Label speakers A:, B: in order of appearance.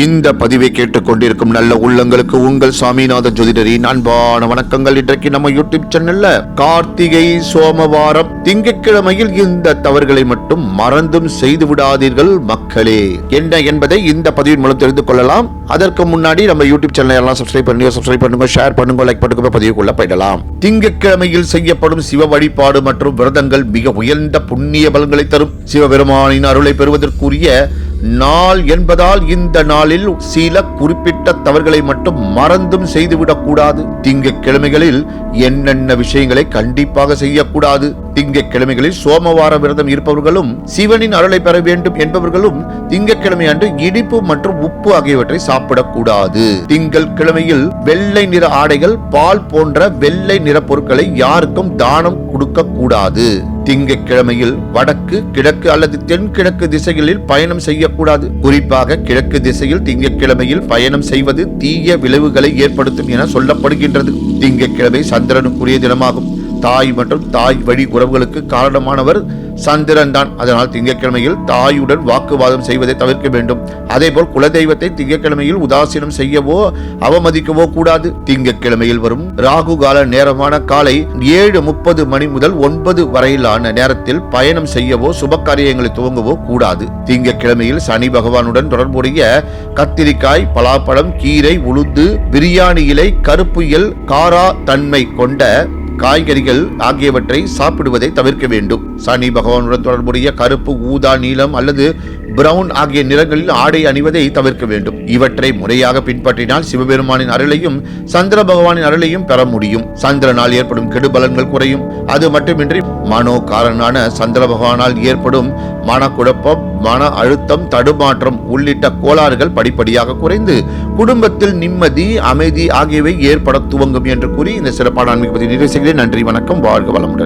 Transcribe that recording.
A: இந்த பதிவை கேட்டுக்கொண்டிருக்கும் நல்ல உள்ளங்களுக்கு உங்கள் சாமிநாத ஜோதிடரின் அன்பான வணக்கங்கள் இன்றைக்கு நம்ம யூடியூப் சேனல்ல கார்த்திகை சோமவாரம் திங்கட்கிழமையில் இந்த தவறுகளை மட்டும் மறந்தும் செய்து விடாதீர்கள் மக்களே. என்ன என்பதை இந்த பதிவின் மூலம் தெரிந்து கொள்ளலாம். அதற்கு முன்னாடி நம்ம யூடியூப் சேனல் எல்லாம் சப்ஸ்கிரைப் பண்ணுங்க சப்ஸ்கிரைப் பண்ணுங்க ஷேர் பண்ணுங்க லைக் பண்ணுங்க பதிவுக்குள்ள போயிடலாம். திங்கட்கிழமையில் செய்யப்படும் சிவ வழிபாடு மற்றும் விரதங்கள் மிக உயர்ந்த புண்ணிய பலன்களை தரும். சிவபெருமானின் அருளை பெறுவதற்குரிய நாள் என்பதால் இந்த நாளில் சில குறிப்பிட்ட தவறுகளை மட்டும் மறந்தும் செய்துவிடக்கூடாது. திங்கக்கிழமைகளில் என்னென்ன விஷயங்களை கண்டிப்பாக செய்யக்கூடாது. திங்கக்கிழமைகளில் சோமவார விரதம் இருப்பவர்களும் சிவனின் அருளை பெற வேண்டும் என்பவர்களும் திங்கக்கிழமை அன்று இனிப்பு மற்றும் உப்பு ஆகியவற்றை சாப்பிடக்கூடாது. திங்கள் கிழமையில் வெள்ளை நிற ஆடைகள் பால் போன்ற வெள்ளை நிற பொருட்களை யாருக்கும் தானம் கொடுக்க கூடாது திங்கட்கிழமையில் வடக்கு கிழக்கு அல்லது தென்கிழக்கு திசைகளில் பயணம் செய்யக்கூடாது. குறிப்பாக கிழக்கு திசையில் திங்கட்கிழமையில் பயணம் செய்வது தீய விளைவுகளை ஏற்படுத்தும் என சொல்லப்படுகின்றது. திங்கட்கிழமை சந்திரனுக்குரிய தினமாகும். தாய் மற்றும் தாய் வழி உறவுகளுக்கு காரணமானவர் சந்திரன் தான். அதனால் திங்கட்கிழமையில் தாயுடன் வாக்குவாதம் செய்வதை தவிர்க்க வேண்டும். அதேபோல் குலதெய்வத்தை திங்கட்கிழமையில் உதாசீனம் செய்யவோ அவமதிக்கவோ கூடாது. திங்கட்கிழமையில் வரும் ராகு கால நேரமான காலை ஏழு முப்பது மணி முதல் ஒன்பது வரையிலான நேரத்தில் பயணம் செய்யவோ சுப காரியங்களை துவங்கவோ கூடாது. திங்கட்கிழமையில் சனி பகவானுடன் தொடர்புடைய கத்திரிக்காய் பலாப்பழம் கீரை உளுந்து பிரியாணி இலை கருப்பு எல் காரா தன்மை கொண்ட காய்கறிகள் ஆகியவற்றை சாப்பிடுவதை தவிர்க்க வேண்டும். சனி பகவானுடன் தொடர்புடைய கருப்பு ஊதா நீலம் அல்லது பிரவுன் ஆகிய நிறங்களில் ஆடை அணிவதை தவிர்க்க வேண்டும். இவற்றை முறையாக பின்பற்றினால் சிவபெருமானின் அருளையும் சந்திர பகவானின் அருளையும் பெற முடியும். சந்திரனால் ஏற்படும் கெடுபலன்கள் குறையும். அது மட்டுமின்றி மனோ காரனான சந்திர பகவானால் ஏற்படும் மனக்குழப்பம் மன அழுத்தம் தடுமாற்றம் உள்ளிட்ட கோளாறுகள் படிப்படியாக குறைந்து குடும்பத்தில் நிம்மதி அமைதி ஆகியவை ஏற்பட துவங்கும் என்று கூறி இந்த சிறப்பான ஆன்மீக பற்றி நிறைவு செய்கிறேன். நன்றி வணக்கம் வாழ்க வளமுடன்.